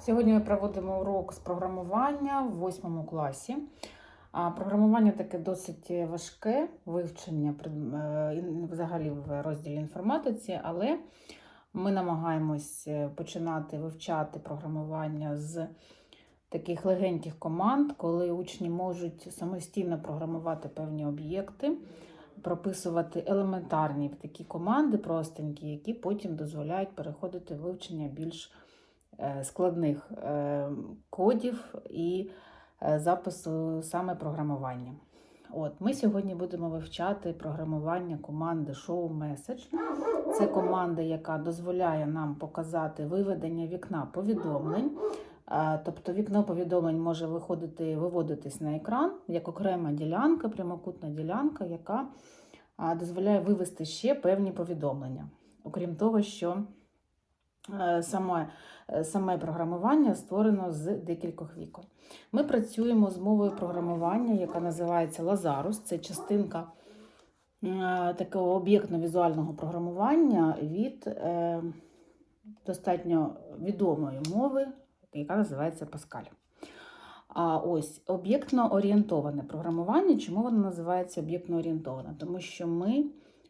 Сьогодні ми проводимо урок з програмування в 8 класі. Програмування таке досить важке вивчення е, взагалі в розділі інформатиці, але ми намагаємось е, починати вивчати програмування з таких легеньких команд, коли учні можуть самостійно програмувати певні об'єкти, прописувати елементарні такі команди простенькі, які потім дозволяють переходити вивчення більш складних е, кодів і е, запису саме програмування. От, ми сьогодні будемо вивчати програмування команди Show Message. Це команда, яка дозволяє нам показати виведення вікна повідомлень. Е, Тобто вікно повідомлень може виходити, виводитись на екран як окрема ділянка, прямокутна ділянка, яка дозволяє вивести ще певні повідомлення. Окрім того, що е, саме, е, саме програмування створено з декількох вікон. Ми працюємо з мовою програмування, яка називається Lazarus. Це частинка е, такого об'єктно-візуального програмування від е, достатньо відомої мови, яка називається Pascal. А ось об'єктно орієнтоване програмування. Чому воно називається об'єктно орієнтоване? Тому що ми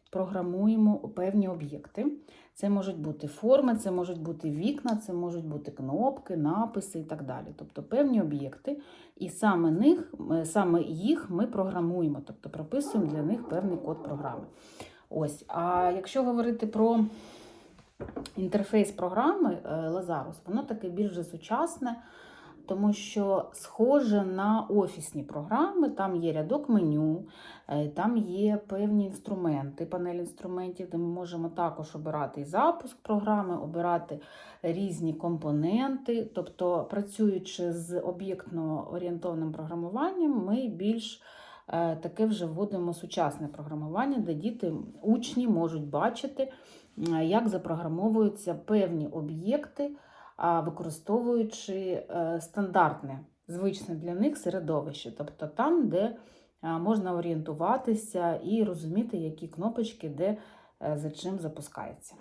програмуємо певні об'єкти. Це можуть бути форми, це можуть бути вікна, це можуть бути кнопки, написи і так далі. Тобто певні об'єкти, і саме, них, е, саме їх ми програмуємо, тобто прописуємо для них певний код програми. Ось. А якщо говорити про інтерфейс програми е, Lazarus, воно таке більш сучасне, тому що схоже на офісні програми, там є рядок меню, е, там є певні інструменти, панель інструментів, де ми можемо також обирати і запуск програми, обирати різні компоненти. Тобто, працюючи з об'єктно орієнтовним програмуванням, ми більш е, таке вже вводимо сучасне програмування, де діти, учні можуть бачити, як запрограмовуються певні об'єкти, використовуючи е, стандартне, звичне для них середовище, тобто там, де можна орієнтуватися і розуміти, які кнопочки де е, за чим запускаються.